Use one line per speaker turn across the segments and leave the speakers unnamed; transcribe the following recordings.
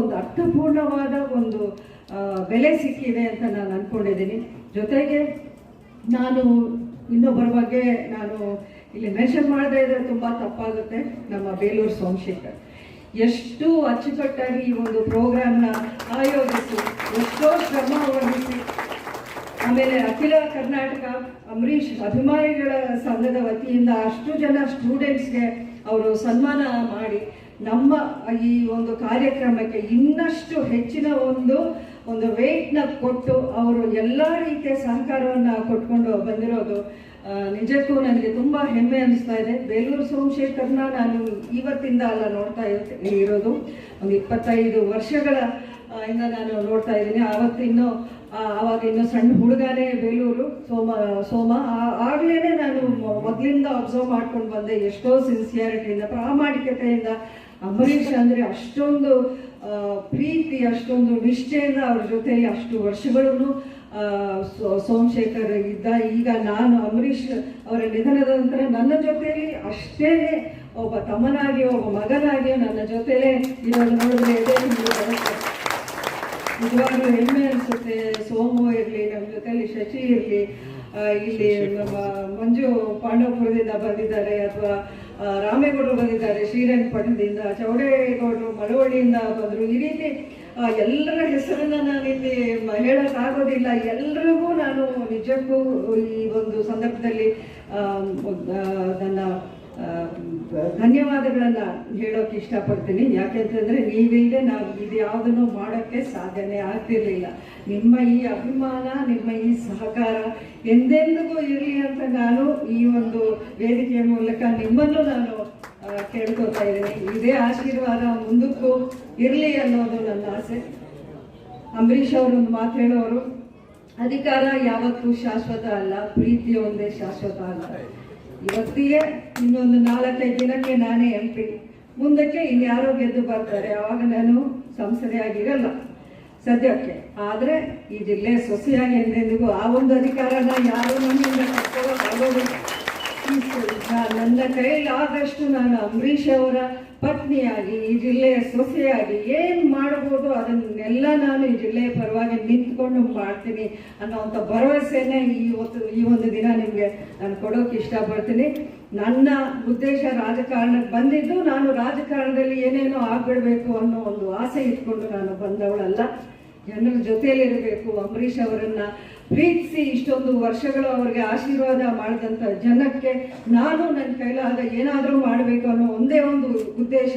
ಒಂದು ಅರ್ಥಪೂರ್ಣವಾದ ಒಂದು ಬೆಲೆ ಸಿಕ್ಕಿದೆ ಅಂತ ನಾನು ಅಂದ್ಕೊಂಡಿದ್ದೀನಿ ಜೊತೆಗೆ ನಾನು ಇನ್ನೊಬ್ಬರ ಬಗ್ಗೆ ನಾನು ಇಲ್ಲಿ ಮೆನ್ಷನ್ ಮಾಡದೇ ಇದ್ರೆ ತುಂಬ ತಪ್ಪಾಗುತ್ತೆ. ನಮ್ಮ ಬೇಲೂರು ಸೋಮಶೇಖರ್. ಎಷ್ಟು ಅಚ್ಚುಕಟ್ಟಾಗಿ ಈ ಒಂದು ಪ್ರೋಗ್ರಾಮ್ನ ಆಯೋಜಿಸಿ, ಎಷ್ಟೋ ಶ್ರಮ ವಹಿಸಿ, ಆಮೇಲೆ ಅಖಿಲ ಕರ್ನಾಟಕ ಅಂಬರೀಷ್ ಅಭಿಮಾನಿಗಳ ಸಂಘದ ವತಿಯಿಂದ ಅಷ್ಟು ಜನ ಸ್ಟೂಡೆಂಟ್ಸ್ಗೆ ಅವರು ಸನ್ಮಾನ ಮಾಡಿ ನಮ್ಮ ಈ ಒಂದು ಕಾರ್ಯಕ್ರಮಕ್ಕೆ ಇನ್ನಷ್ಟು ಹೆಚ್ಚಿನ ಒಂದು ಒಂದು ವೇಟ್ನ ಕೊಟ್ಟು ಅವರು ಎಲ್ಲ ರೀತಿಯ ಸಹಕಾರವನ್ನು ಕೊಟ್ಕೊಂಡು ಬಂದಿರೋದು ನಿಜಕ್ಕೂ ನನಗೆ ತುಂಬ ಹೆಮ್ಮೆ ಅನಿಸ್ತಾ ಇದೆ. ಬೇಲೂರು ಸೋಮಶೇಖರ್ನ ನಾನು ಇವತ್ತಿಂದ ಅಲ್ಲ ನೋಡ್ತಾ ಇರ್ತೀನಿ ಇರೋದು. ಒಂದು ಇಪ್ಪತ್ತೈದು ವರ್ಷಗಳ ಇಂದ ನಾನು ನೋಡ್ತಾ ಇದ್ದೀನಿ. ಆವತ್ತಿನ್ನು ಆವಾಗ ಇನ್ನು ಸಣ್ಣ ಹುಡುಗನೇ ಬೇಲೂರು. ಸೋಮ ಸೋಮ ಆಗ್ಲೇ ನಾನು ಮೊದ್ಲಿಂದ ಅಬ್ಸರ್ವ್ ಮಾಡ್ಕೊಂಡು ಬಂದೆ. ಎಷ್ಟೋ ಸಿನ್ಸಿಯಾರಿಟಿಯಿಂದ ಪ್ರಾಮಾಣಿಕತೆಯಿಂದ ಅಂಬರೀಷ್ ಅಂದ್ರೆ ಅಷ್ಟೊಂದು ಪ್ರೀತಿ ಅಷ್ಟೊಂದು ನಿಷ್ಠೆಯಿಂದ ಅವ್ರ ಜೊತೆಲಿ ಅಷ್ಟು ವರ್ಷಗಳೂ ಸೋಮಶೇಖರ್ ಇದ್ದ. ಈಗ ನಾನು ಅಂಬರೀಷ್ ಅವರ ನಿಧನದ ನಂತರ ನನ್ನ ಜೊತೆಯಲ್ಲಿ ಅಷ್ಟೇ ಒಬ್ಬ ತಮ್ಮನಾಗಿ ಒಬ್ಬ ಮಗನಾಗಿ ನನ್ನ ಜೊತೆಲೇ ಇರೋದು ನೋಡಿದ್ರೆ. ನಿಜವಾಗ್ಲೂ ಹೆಮ್ಮೆ ಅನಿಸುತ್ತೆ. ಸೋಮು ಇರಲಿ ನಮ್ಮ ಜೊತೆಯಲ್ಲಿ ಶಶಿ ಇರಲಿ ಇಲ್ಲಿ ನಮ್ಮ ಮಂಜು ಪಾಂಡವಪುರದಿಂದ ಬಂದಿದ್ದಾರೆ ಅಥವಾ ರಾಮೇಗೌಡರು ಬಂದಿದ್ದಾರೆ ಶ್ರೀರಂಗಪಟ್ಟಣದಿಂದ ಚೌಡೇಗೌಡರು ಮಳವಳ್ಳಿಯಿಂದ ಬಂದರು. ಈ ರೀತಿ ಎಲ್ಲರ ಹೆಸರನ್ನ ನಾನು ಇಲ್ಲಿ ಮ- ಹೇಳಕ್ಕಾಗೋದಿಲ್ಲ. ಎಲ್ರಿಗೂ ನಾನು ನಿಜಕ್ಕೂ ಈ ಒಂದು ಸಂದರ್ಭದಲ್ಲಿ ನನ್ನ ಧನ್ಯವಾದಗಳನ್ನ ಹೇಳೋಕೆ ಇಷ್ಟಪಡ್ತೀನಿ. ಯಾಕೆಂತಂದ್ರೆ ನೀವಿಲ್ಲದೆ ನಾವು ಇದು ಯಾವುದನ್ನು ಮಾಡೋಕ್ಕೆ ಸಾಧ್ಯನೇ ಆಗ್ತಿರ್ಲಿಲ್ಲ. ನಿಮ್ಮ ಈ ಅಭಿಮಾನ, ನಿಮ್ಮ ಈ ಸಹಕಾರ ಎಂದೆಂದಿಗೂ ಇರಲಿ ಅಂತ ನಾನು ಈ ಒಂದು ವೇದಿಕೆಯ ಮೂಲಕ ನಿಮ್ಮನ್ನು ನಾನು ಕೇಳ್ಕೊತಾ ಇದ್ದೀನಿ. ಇದೇ ಆಶೀರ್ವಾದ ಮುಂದಕ್ಕೂ ಇರಲಿ ಅನ್ನೋದು ನನ್ನ ಆಸೆ. ಅಂಬರೀಷ್ ಅವರು ಒಂದು ಮಾತು ಹೇಳೋರು, ಅಧಿಕಾರ ಯಾವತ್ತೂ ಶಾಶ್ವತ ಅಲ್ಲ, ಪ್ರೀತಿ ಒಂದೇ ಶಾಶ್ವತ ಅಲ್ಲ. ಇವತ್ತಿಗೆ ಇನ್ನೊಂದು ನಾಲ್ಕೈದು ದಿನಕ್ಕೆ ನಾನೇ ಎಂ ಪಿ ಮುಂದಕ್ಕೆ ಇನ್ಯಾರೋ ಗೆದ್ದು ಬರ್ತಾರೆ. ಆವಾಗ ನಾನು ಸಂಸದೆಯಾಗಿರಲ್ಲ ಸದ್ಯಕ್ಕೆ. ಆದರೆ ಈ ಜಿಲ್ಲೆ ಸೊಸೆಯಾಗಿ ಎಂದೆಂದಿಗೂ ಆ ಒಂದು ಅಧಿಕಾರನ ಯಾರು ನನ್ನಿಂದ ಕಳ್ಕೊಳ್ಳೋಕ್ಕಾಗೋದಿಲ್ಲ ಈ ನನ್ನ ಕೈಲಾದಷ್ಟು ನಾನು ಅಂಬರೀಷ್ ಅವರ ಪತ್ನಿಯಾಗಿ, ಈ ಜಿಲ್ಲೆಯ ಸೊಸೆಯಾಗಿ ಏನು ಮಾಡಬಹುದು ಅದನ್ನೆಲ್ಲ ನಾನು ಈ ಜಿಲ್ಲೆಯ ಪರವಾಗಿ ನಿಂತ್ಕೊಂಡು ಮಾಡ್ತೀನಿ ಅನ್ನೋವಂಥ ಭರವಸೆನೇ ಈ ಹೊತ್ತು, ಈ ಒಂದು ದಿನ ನಿಮಗೆ ನಾನು ಕೊಡೋಕೆ ಇಷ್ಟಪಡ್ತೀನಿ. ನನ್ನ ಉದ್ದೇಶ ರಾಜಕಾರಣಕ್ಕೆ ಬಂದಿದ್ದು, ನಾನು ರಾಜಕಾರಣದಲ್ಲಿ ಏನೇನೋ ಆಗ್ಬಿಡ್ಬೇಕು ಅನ್ನೋ ಒಂದು ಆಸೆ ಇಟ್ಕೊಂಡು ನಾನು ಬಂದವಳಲ್ಲ. ಜನರ ಜೊತೆಯಲ್ಲಿರಬೇಕು. ಅಂಬರೀಷ್ ಅವರನ್ನ ಪ್ರೀತಿಸಿ ಇಷ್ಟೊಂದು ವರ್ಷಗಳು ಅವರಿಗೆ ಆಶೀರ್ವಾದ ಮಾಡಿದಂಥ ಜನಕ್ಕೆ ನಾನು ನನ್ನ ಕೈಲಾದ ಏನಾದರೂ ಮಾಡಬೇಕು ಅನ್ನೋ ಒಂದೇ ಒಂದು ಉದ್ದೇಶ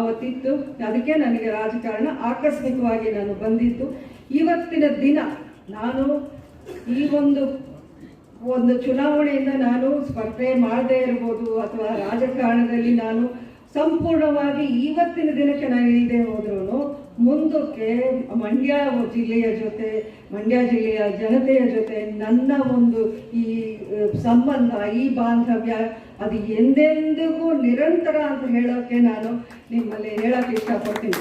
ಅವತ್ತಿತ್ತು. ಅದಕ್ಕೆ ನನಗೆ ರಾಜಕಾರಣ ಆಕಸ್ಮಿಕವಾಗಿ ನಾನು ಬಂದಿದ್ದು. ಇವತ್ತಿನ ದಿನ ನಾನು ಈ ಒಂದು ಒಂದು ಚುನಾವಣೆಯಿಂದ ನಾನು ಸ್ಪರ್ಧೆ ಮಾಡದೇ ಇರ್ಬೋದು ಅಥವಾ ರಾಜಕಾರಣದಲ್ಲಿ ನಾನು ಸಂಪೂರ್ಣವಾಗಿ ಇವತ್ತಿನ ದಿನಕ್ಕೆ ನಾನು ಇಲ್ಲದೆ ಹೋದ್ರೂ ಮುಂದಕ್ಕೆ ಮಂಡ್ಯ ಜಿಲ್ಲೆಯ ಜೊತೆ, ಮಂಡ್ಯ ಜಿಲ್ಲೆಯ ಜನತೆಯ ಜೊತೆ ನನ್ನ ಒಂದು ಈ ಸಂಬಂಧ, ಈ ಬಾಂಧವ್ಯ, ಅದು ಎಂದೆಂದಿಗೂ ನಿರಂತರ ಅಂತ ಹೇಳೋಕೆ ನಾನು ನಿಮ್ಮಲ್ಲಿ ಹೇಳಕ್ಕೆ ಇಷ್ಟಪಡ್ತೀನಿ.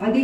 ಅದಿ